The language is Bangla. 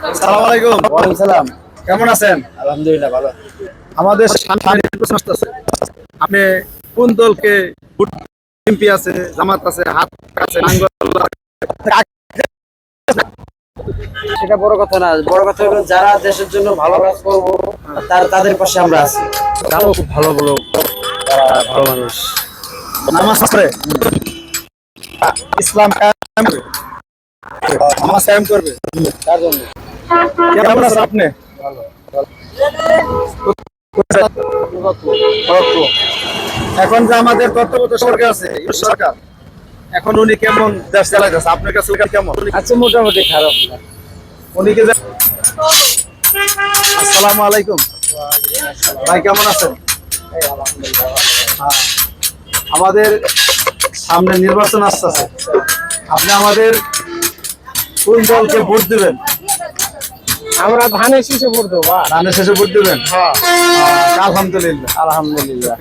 সালাম আলাইকুম। ওয়ালাইকুম সালাম। কেমন আছেন? আলহামদুলিল্লাহ ভালো। আমাদের সামনে নির্বাচন আসতেছে আপনি কোন দলকে এমপি আছে জামাত আছে হাত আছে সেটা বড় কথা না। বড় কথা হলো যারা দেশের জন্য ভালো কাজ করব তার তাদের পাশে আমরা আছি। তারাও খুব ভালো ভালো ভালো মানুষ। নামাজ পড়ে ইসলাম কায়েম করবে। নামাজ কায়েম করবে। তার জন্য? কেমন আছেন আপনি? এখন যে আমাদের তত্ত্বাবধায়ক সরকার আছে সরকার এখন উনি কেমন দেশ চালাইতেছে? আপনার কাছে কেমন? আচ্ছা মোটামুটি খারাপ না। উনি কি আসসালামু আলাইকুম। ভাই কেমন আছেন? হ্যাঁ। আমাদের সামনে নির্বাচন আসতেছে। আপনি আমাদের কোন দলকে ভোট দিবেন? আমরা ধানের শেষে ভোট বা ধানের শেষে ভোট দেবেন? আলহামদুলিল্লাহ আলহামদুলিল্লাহ।